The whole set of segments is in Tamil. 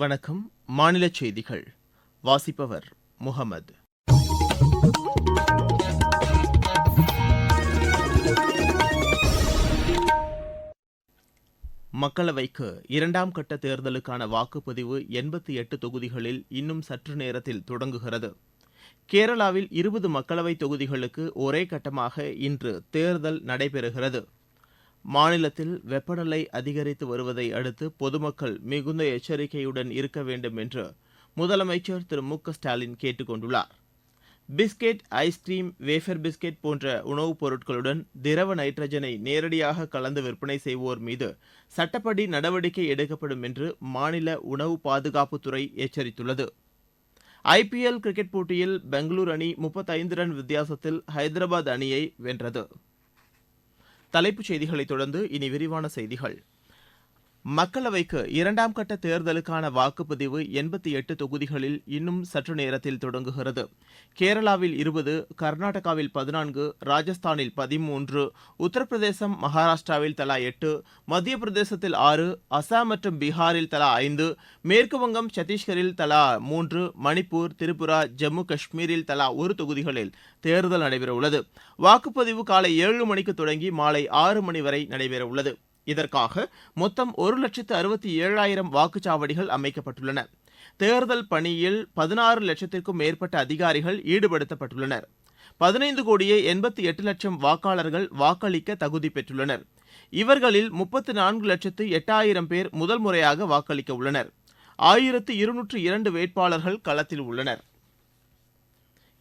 வணக்கம். மாநில செய்திகள். வாசிப்பவர் முகமது. மக்களவைக்கு இரண்டாம் கட்ட தேர்தலுக்கான வாக்குப்பதிவு எண்பத்தி எட்டு தொகுதிகளில் இன்னும் சற்று நேரத்தில் தொடங்குகிறது. கேரளாவில் இருபது மக்களவைத் தொகுதிகளுக்கு ஒரே கட்டமாக இன்று தேர்தல் நடைபெறுகிறது. மாநிலத்தில் வெப்பநிலை அதிகரித்து வருவதை அடுத்து பொதுமக்கள் மிகுந்த எச்சரிக்கையுடன் இருக்க வேண்டும் என்று முதலமைச்சர் திரு மு க ஸ்டாலின் கேட்டுக் கொண்டுள்ளார் பிஸ்கெட் ஐஸ்கிரீம் வேஃபர் பிஸ்கெட் போன்ற உணவுப் பொருட்களுடன் திரவ நைட்ரஜனை நேரடியாக கலந்து விற்பனை செய்வோர் மீது சட்டப்படி நடவடிக்கை எடுக்கப்படும் என்று மாநில உணவு பாதுகாப்புத்துறை எச்சரித்துள்ளது. ஐபிஎல் கிரிக்கெட் போட்டியில் பெங்களூரு அணி முப்பத்தைந்து ரன் வித்தியாசத்தில் ஹைதராபாத் அணியை வென்றது. தலைப்புச் செய்திகளைத் தொடர்ந்து இனி விரிவான செய்திகள். மக்களவைக்கு இரண்டாம் கட்ட தேர்தலுக்கான வாக்குப்பதிவு எண்பத்தி எட்டு தொகுதிகளில் இன்னும் சற்று நேரத்தில் தொடங்குகிறது. கேரளாவில் இருபது கர்நாடகாவில் பதினான்கு ராஜஸ்தானில் பதிமூன்று உத்தரப்பிரதேசம் மகாராஷ்டிராவில் தலா எட்டு மத்திய பிரதேசத்தில் ஆறு அசாம் மற்றும் பீகாரில் தலா ஐந்து மேற்குவங்கம் சத்தீஸ்கரில் தலா மூன்று மணிப்பூர் திரிபுரா ஜம்மு காஷ்மீரில் தலா ஒரு தொகுதிகளில் தேர்தல் நடைபெறவுள்ளது. வாக்குப்பதிவு காலை ஏழு மணிக்கு தொடங்கி மாலை ஆறு மணி வரை நடைபெறவுள்ளது. இதற்காக மொத்தம் ஒரு லட்சத்து அறுபத்தி ஏழாயிரம் வாக்குச்சாவடிகள் அமைக்கப்பட்டுள்ளன. தேர்தல் பணியில் பதினாறு லட்சத்திற்கும் மேற்பட்ட அதிகாரிகள் ஈடுபடுத்தப்பட்டுள்ளனர். பதினைந்து கோடியே எண்பத்தி எட்டு லட்சம் வாக்காளர்கள் வாக்களிக்க தகுதி பெற்றுள்ளனர். இவர்களில் முப்பத்து நான்கு லட்சத்து எட்டாயிரம் பேர் முதல் முறையாக வாக்களிக்க உள்ளனர். ஆயிரத்து இருநூற்று இரண்டு வேட்பாளர்கள் களத்தில் உள்ளனர்.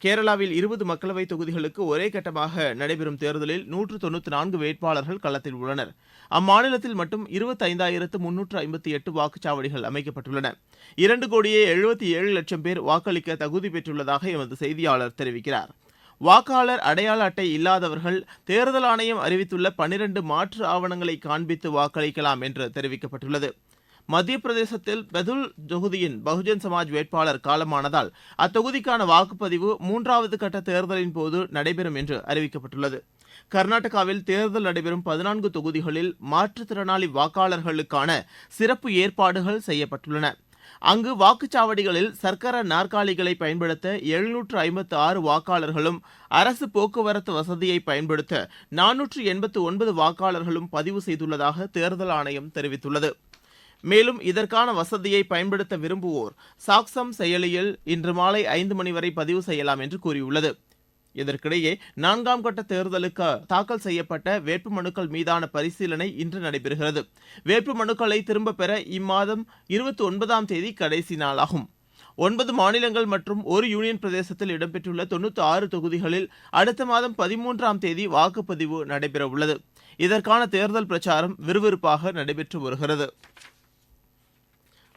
கேரளாவில் இருபது மக்களவைத் தொகுதிகளுக்கு ஒரே கட்டமாக நடைபெறும் தேர்தலில் நூற்று தொண்ணூற்று நான்கு வேட்பாளர்கள் களத்தில் உள்ளனர். அம்மாநிலத்தில் மட்டும் இருபத்தைந்தாயிரத்து முன்னூற்று ஐம்பத்தி எட்டு வாக்குச்சாவடிகள் அமைக்கப்பட்டுள்ளன. இரண்டு கோடியே எழுபத்தி ஏழு லட்சம் பேர் வாக்களிக்க தகுதி பெற்றுள்ளதாக எமது செய்தியாளர் தெரிவிக்கிறார். வாக்காளர் அடையாள அட்டை இல்லாதவர்கள் தேர்தல் ஆணையம் அறிவித்துள்ள பனிரண்டு மாற்று ஆவணங்களை காண்பித்து வாக்களிக்கலாம் என்று தெரிவிக்கப்பட்டுள்ளது. மத்திய பிரதேசத்தில் பெதுல் தொகுதியின் பகுஜன் சமாஜ் வேட்பாளர் காலமானதால் அத்தொகுதிக்கான வாக்குப்பதிவு மூன்றாவது கட்ட தேர்தலின் போது நடைபெறும் என்று அறிவிக்கப்பட்டுள்ளது. கர்நாடகாவில் தேர்தல் நடைபெறும் பதினான்கு தொகுதிகளில் மாற்றுத்திறனாளி வாக்காளர்களுக்கான சிறப்பு ஏற்பாடுகள் செய்யப்பட்டுள்ளன. அங்கு வாக்குச்சாவடிகளில் சர்க்கர நாற்காலிகளை பயன்படுத்த எழுநூற்று ஐம்பத்து ஆறு வாக்காளர்களும் அரசு போக்குவரத்து வசதியை பயன்படுத்த நானூற்று எண்பத்து ஒன்பது வாக்காளர்களும் பதிவு செய்துள்ளதாக தேர்தல் ஆணையம் தெரிவித்துள்ளது. மேலும் இதற்கான வசதியை பயன்படுத்த விரும்புவோர் சாக்சம் செயலியில் இன்று மாலை ஐந்து மணி வரை பதிவு செய்யலாம் என்று கூறியுள்ளது. இதற்கிடையே நான்காம் கட்ட தேர்தலுக்கு தாக்கல் செய்யப்பட்ட வேட்புமனுக்கள் மீதான பரிசீலனை இன்று நடைபெறுகிறது. வேட்புமனுக்களை திரும்பப் பெற இம்மாதம் இருபத்தி ஒன்பதாம் தேதி கடைசி நாளாகும். ஒன்பது மாநிலங்கள் மற்றும் ஒரு யூனியன் பிரதேசத்தில் இடம்பெற்றுள்ள தொண்ணூற்றி ஆறு தொகுதிகளில் அடுத்த மாதம் பதிமூன்றாம் தேதி வாக்குப்பதிவு நடைபெறவுள்ளது. இதற்கான தேர்தல் பிரச்சாரம் விறுவிறுப்பாக நடைபெற்று வருகிறது.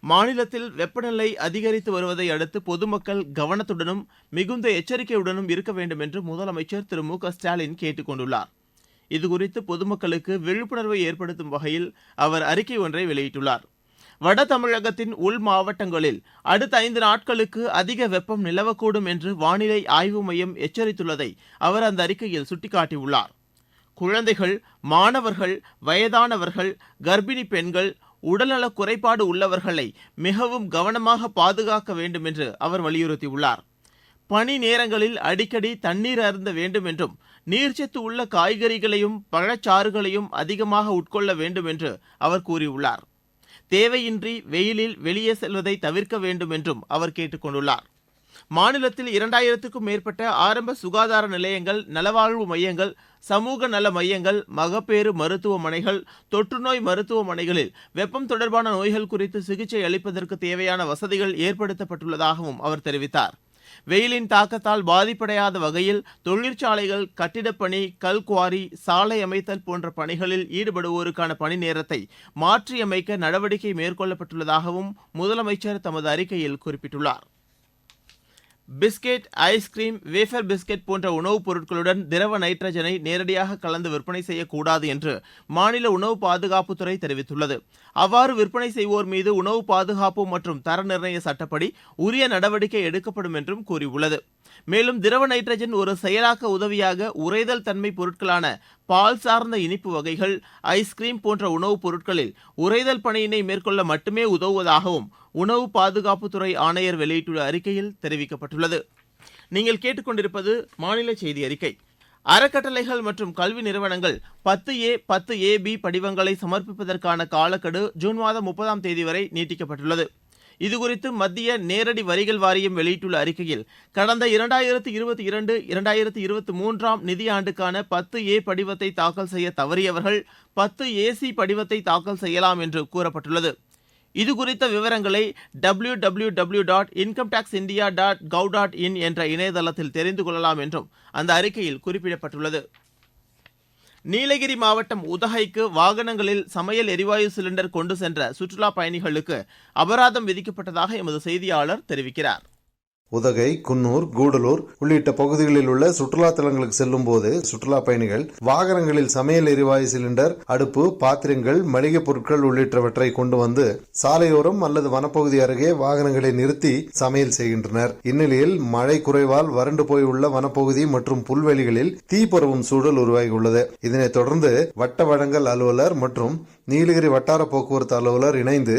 மாநிலத்தில் வெப்பநிலை அதிகரித்து வருவதை அடுத்து பொதுமக்கள் கவனத்துடனும் மிகுந்த எச்சரிக்கையுடனும் இருக்க வேண்டும் என்று முதலமைச்சர் திரு மு க ஸ்டாலின் கேட்டுக் கொண்டுள்ளார். இதுகுறித்து பொதுமக்களுக்கு விழிப்புணர்வை ஏற்படுத்தும் வகையில் அவர் அறிக்கை ஒன்றை வெளியிட்டுள்ளார். வட தமிழகத்தின் உள் மாவட்டங்களில் அடுத்த ஐந்து நாட்களுக்கு அதிக வெப்பம் நிலவக்கூடும் என்று வானிலை ஆய்வு மையம் எச்சரித்துள்ளதை அவர் அந்த அறிக்கையில் சுட்டிக்காட்டியுள்ளார். குழந்தைகள் மாணவர்கள் வயதானவர்கள் கர்ப்பிணி பெண்கள் உடல்நல குறைபாடு உள்ளவர்களை மிகவும் கவனமாக பாதுகாக்க வேண்டும் என்று அவர் வலியுறுத்தியுள்ளார். பணி நேரங்களில் அடிக்கடி தண்ணீர் அருந்த வேண்டும் என்றும் நீர்ச்சத்து உள்ள காய்கறிகளையும் பழச்சாறுகளையும் அதிகமாக உட்கொள்ள வேண்டும் என்று அவர் கூறியுள்ளார். தேவையின்றி வெயிலில் வெளியே செல்வதை தவிர்க்க வேண்டும் என்றும் அவர் கேட்டுக்கொண்டுள்ளார் மாநிலத்தில் இரண்டாயிரத்துக்கும் மேற்பட்ட ஆரம்ப சுகாதார நிலையங்கள் நலவாழ்வு மையங்கள் சமூக நல மையங்கள் மகப்பேறு மருத்துவமனைகள் தொற்றுநோய் மருத்துவமனைகளில் வெப்பம் தொடர்பான நோய்கள் குறித்து சிகிச்சை அளிப்பதற்கு தேவையான வசதிகள் ஏற்படுத்தப்பட்டுள்ளதாகவும் அவர் தெரிவித்தார். வெயிலின் தாக்கத்தால் பாதிப்படையாத வகையில் தொழிற்சாலைகள் கட்டிடப்பணி கல்குவாரி சாலை அமைத்தல் போன்ற பணிகளில் ஈடுபடுவோருக்கான பணி நேரத்தை மாற்றியமைக்க நடவடிக்கை மேற்கொள்ளப்பட்டுள்ளதாகவும் முதலமைச்சர் தமது அறிக்கையில் குறிப்பிட்டுள்ளார். பிஸ்கெட் ஐஸ்கிரீம் வேஃபர் பிஸ்கெட் போன்ற உணவுப் பொருட்களுடன் திரவ நைட்ரஜனை நேரடியாக கலந்து விற்பனை செய்யக்கூடாது என்று மாநில உணவு பாதுகாப்புத்துறை தெரிவித்துள்ளது. அவ்வாறு விற்பனை செய்வோர் மீது உணவு பாதுகாப்பு மற்றும் தர நிர்ணய சட்டப்படி உரிய நடவடிக்கை எடுக்கப்படும் என்றும் கூறியுள்ளது. மேலும் திரவ நைட்ரஜன் ஒரு செயலாக்க உதவியாக உறைதல் தன்மை பொருட்களான பால் சார்ந்த இனிப்பு வகைகள் ஐஸ்கிரீம் போன்ற உணவுப் பொருட்களில் உறைதல் பணியினை மேற்கொள்ள மட்டுமே உதவுவதாகவும் உணவு பாதுகாப்புத்துறை ஆணையர் வெளியிட்டுள்ள அறிக்கையில் தெரிவிக்கப்பட்டுள்ளது. நீங்கள் கேட்டுக்கொண்டிருப்பது மாநில செய்தி அறிக்கை. அறக்கட்டளைகள் மற்றும் கல்வி நிறுவனங்கள் பத்து ஏ பத்து ஏ பி படிவங்களை சமர்ப்பிப்பதற்கான காலக்கெடு ஜூன் மாதம் முப்பதாம் தேதி வரை நீட்டிக்கப்பட்டுள்ளது. இதுகுறித்து மத்திய நேரடி வரிகள் வாரியம் வெளியிட்டுள்ள அறிக்கையில் கடந்த இரண்டாயிரத்து இருபத்தி இரண்டு இரண்டாயிரத்து இருபத்தி மூன்றாம் நிதியாண்டுக்கான பத்து ஏ படிவத்தை தாக்கல் செய்ய தவறியவர்கள் பத்து ஏசி படிவத்தை தாக்கல் செய்யலாம் என்று கூறப்பட்டுள்ளது. இதுகுறித்த விவரங்களை W W W dot income tax India dot gov dot in என்ற இணையதளத்தில் தெரிந்து கொள்ளலாம் என்றும் அந்த அறிக்கையில் குறிப்பிடப்பட்டுள்ளது. நீலகிரி மாவட்டம் உதகைக்கு வாகனங்களில் சமையல் எரிவாயு சிலிண்டர் கொண்டு சென்ற சுற்றுலா பயணிகளுக்கு அபராதம் விதிக்கப்பட்டதாக எமது செய்தியாளர் தெரிவிக்கிறார். உதகை குன்னூர் கூடலூர் உள்ளிட்ட பகுதிகளில் உள்ள சுற்றுலா தலங்களுக்கு செல்லும் போது சுற்றுலா பயணிகள் வாகனங்களில் சமையல் எரிவாயு சிலிண்டர் அடுப்பு பாத்திரங்கள் மளிகை பொருட்கள் உள்ளிட்டவற்றை கொண்டு வந்து சாலையோரம் அல்லது வனப்பகுதி அருகே வாகனங்களை நிறுத்தி சமையல் செய்கின்றனர். இந்நிலையில் மழை குறைவால் வறண்டு போய் உள்ள வனப்பகுதி மற்றும் புல்வெளிகளில் தீ பரவும் சூழல் உருவாகியுள்ளது. இதனைத் தொடர்ந்து வட்ட வழங்கல் அலுவலர் மற்றும் நீலகிரி வட்டார போக்குவரத்து அலுவலர் இணைந்து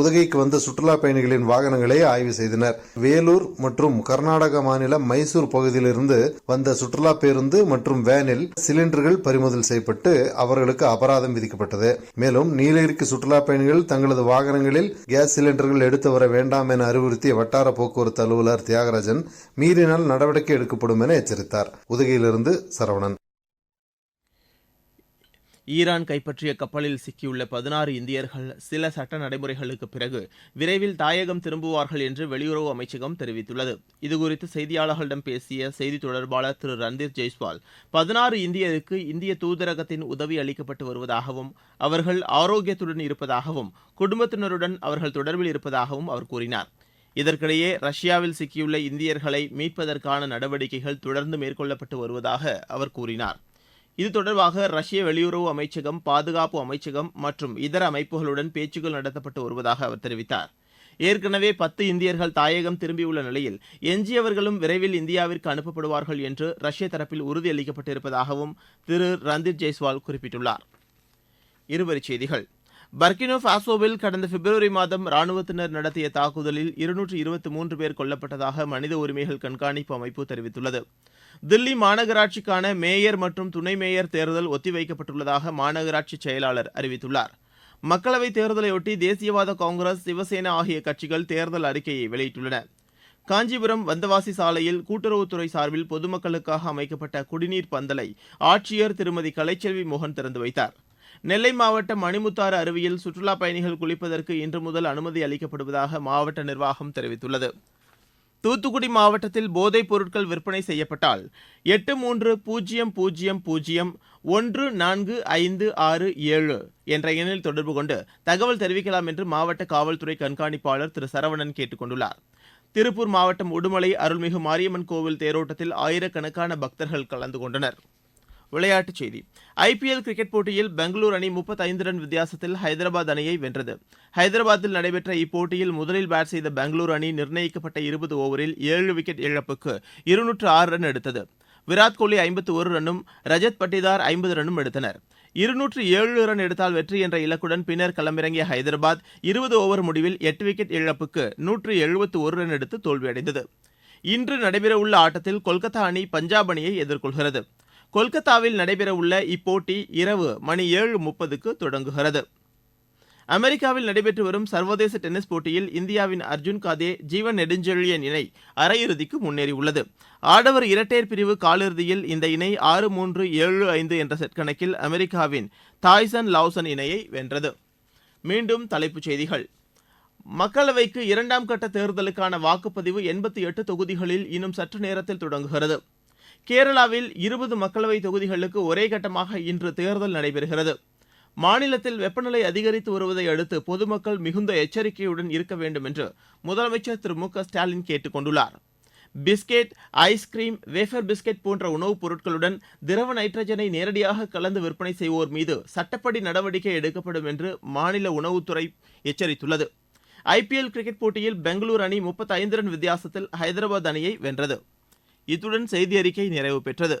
உதகைக்கு வந்த சுற்றுலா பயணிகளின் வாகனங்களை ஆய்வு செய்தனர். வேலூர் மற்றும் கர்நாடக மாநில மைசூர் பகுதியிலிருந்து வந்த சுற்றுலா பேருந்து மற்றும் வேனில் சிலிண்டர்கள் பறிமுதல் செய்யப்பட்டு அவர்களுக்கு அபராதம் விதிக்கப்பட்டது. மேலும் நீலகிரிக்கு சுற்றுலா பயணிகள் தங்களது வாகனங்களில் கேஸ் சிலிண்டர்கள் எடுத்து வர வேண்டாம் என அறிவுறுத்திய வட்டார போக்குவரத்து அலுவலர் தியாகராஜன் மீறினால் நடவடிக்கை எடுக்கப்படும் என எச்சரித்தார். உதகையிலிருந்து சரவணன். ஈரான் கைப்பற்றிய கப்பலில் சிக்கியுள்ள பதினாறு இந்தியர்கள் சில சட்ட நடைமுறைகளுக்கு பிறகு விரைவில் தாயகம் திரும்புவார்கள் என்று வெளியுறவு அமைச்சகம் தெரிவித்துள்ளது. இதுகுறித்து செய்தியாளர்களிடம் பேசிய செய்தி தொடர்பாளர் திரு ரந்தீர் ஜெய்ஸ்வால் பதினாறு இந்தியருக்கு இந்திய தூதரகத்தின் உதவி அளிக்கப்பட்டு வருவதாகவும் அவர்கள் ஆரோக்கியத்துடன் இருப்பதாகவும் குடும்பத்தினருடன் அவர்கள் தொடர்பில் இருப்பதாகவும் அவர் கூறினார். இதற்கிடையே ரஷ்யாவில் சிக்கியுள்ள இந்தியர்களை மீட்பதற்கான நடவடிக்கைகள் தொடர்ந்து மேற்கொள்ளப்பட்டு வருவதாக அவர் கூறினார். இது தொடர்பாக ரஷ்ய வெளியுறவு அமைச்சகம் பாதுகாப்பு அமைச்சகம் மற்றும் இதர அமைப்புகளுடன் பேச்சுக்கள் நடத்தப்பட்டு வருவதாக அவர் தெரிவித்தார். ஏற்கனவே பத்து இந்தியர்கள் தாயகம் திரும்பியுள்ள நிலையில் எஞ்சியவர்களும் விரைவில் இந்தியாவிற்கு அனுப்பப்படுவார்கள் என்று ரஷ்ய தரப்பில் உறுதியளிக்கப்பட்டிருப்பதாகவும் திரு ரந்தீர் ஜெய்ஸ்வால் குறிப்பிட்டுள்ளார். இருவரிச் செய்திகள். பர்கினோ பாசோவில் கடந்த பிப்ரவரி மாதம் ராணுவத்தினர் நடத்திய தாக்குதலில் இருநூற்று இருபத்தி மூன்று பேர் கொல்லப்பட்டதாக மனித உரிமைகள் கண்காணிப்பு அமைப்பு தெரிவித்துள்ளது. தில்லி மாநகராட்சிக்கான மேயர் மற்றும் துணை மேயர் தேர்தல் ஒத்திவைக்கப்பட்டுள்ளதாக மாநகராட்சி செயலாளர் அறிவித்துள்ளார். மக்களவைத் தேர்தலையொட்டி தேசியவாத காங்கிரஸ் சிவசேனா ஆகிய கட்சிகள் தேர்தல் அறிக்கையை வெளியிட்டுள்ளன. காஞ்சிபுரம் வந்தவாசி சாலையில் கூட்டுறவுத்துறை சார்பில் பொதுமக்களுக்காக அமைக்கப்பட்ட குடிநீர் பந்தலை ஆட்சியர் திருமதி கலைச்செல்வி மோகன் திறந்து வைத்தார். நெல்லை மாவட்டம் மணிமுத்தாறு அருவியில் சுற்றுலாப் பயணிகள் குளிப்பதற்கு இன்று முதல் அனுமதி அளிக்கப்படுவதாக மாவட்ட நிர்வாகம் தெரிவித்துள்ளது. தூத்துக்குடி மாவட்டத்தில் போதைப் பொருட்கள் விற்பனை செய்யப்பட்டால் எட்டு மூன்று பூஜ்ஜியம் பூஜ்ஜியம் பூஜ்ஜியம் ஒன்று நான்கு ஐந்து ஆறு ஏழு என்ற எண்ணில் தொடர்பு கொண்டு தகவல் தெரிவிக்கலாம் என்று மாவட்ட காவல்துறை கண்காணிப்பாளர் திரு சரவணன் கேட்டுக் கொண்டுள்ளார். திருப்பூர் மாவட்டம் உடுமலை அருள்மிகு மாரியம்மன் கோவில் தேரோட்டத்தில் ஆயிரக்கணக்கான பக்தர்கள் கலந்து கொண்டனர். விளையாட்டுச் செய்தி. ஐபிஎல் கிரிக்கெட் போட்டியில் பெங்களூர் அணி முப்பத்தைந்து ரன் வித்தியாசத்தில் ஹைதராபாத் அணியை வென்றது. ஹைதராபாத்தில் நடைபெற்ற இப்போட்டியில் முதலில் பேட் செய்த பெங்களூர் அணி நிர்ணயிக்கப்பட்ட இருபது ஓவரில் ஏழு விக்கெட் இழப்புக்கு இருநூற்று ஆறு ரன் எடுத்தது. விராட் கோலி ஐம்பத்து ஒரு ரன்னும் ரஜத் பட்டிதார் ஐம்பது ரன்னும் எடுத்தனர். இருநூற்று ஏழு ரன் எடுத்தால் வெற்றி என்ற இலக்குடன் பின்னர் களமிறங்கிய ஹைதராபாத் இருபது ஓவர் முடிவில் எட்டு விக்கெட் இழப்புக்கு நூற்று எழுபத்து ஒரு ரன் எடுத்து தோல்வியடைந்தது. இன்று நடைபெறவுள்ள ஆட்டத்தில் கொல்கத்தா அணி பஞ்சாப் அணியை எதிர்கொள்கிறது. கொல்கத்தாவில் நடைபெறவுள்ள இப்போட்டி இரவு மணி ஏழு முப்பதுக்கு தொடங்குகிறது. அமெரிக்காவில் நடைபெற்று வரும் சர்வதேச டென்னிஸ் போட்டியில் இந்தியாவின் அர்ஜுன் காதே ஜீவன் நெடுஞ்செழியன் இணை அரையிறுதிக்கு முன்னேறியுள்ளது. ஆடவர் இரட்டையர் பிரிவு காலிறுதியில் இந்த இணை ஆறு மூன்று ஏழு ஐந்து என்ற செட் கணக்கில் அமெரிக்காவின் தாய்சன் லாவ்சன் இணையை வென்றது. மீண்டும் தலைப்புச் செய்திகள். மக்களவைக்கு இரண்டாம் கட்ட தேர்தலுக்கான வாக்குப்பதிவு எண்பத்தி எட்டு தொகுதிகளில் இன்னும் சற்று நேரத்தில் தொடங்குகிறது. கேரளாவில் இருபது மக்களவை தொகுதிகளுக்கு ஒரே கட்டமாக இன்று தேர்தல் நடைபெறுகிறது. மாநிலத்தில் வெப்பநிலை அதிகரித்து வருவதை அடுத்து பொதுமக்கள் மிகுந்த எச்சரிக்கையுடன் இருக்க வேண்டும் என்று முதலமைச்சர் திரு மு க ஸ்டாலின் கேட்டுக் கொண்டுள்ளார். பிஸ்கெட் ஐஸ்கிரீம் வேஃபர் பிஸ்கெட் போன்ற உணவுப் பொருட்களுடன் திரவ நைட்ரஜனை நேரடியாக கலந்து விற்பனை செய்வோர் மீது சட்டப்படி நடவடிக்கை எடுக்கப்படும் என்று மாநில உணவுத்துறை எச்சரித்துள்ளது. ஐபிஎல் கிரிக்கெட் போட்டியில் பெங்களூர் அணி முப்பத்தைந்து ரன் வித்தியாசத்தில் ஹைதராபாத் அணியை வென்றது. இத்துடன் செய்தி அறிக்கை நிறைவு பெற்றது.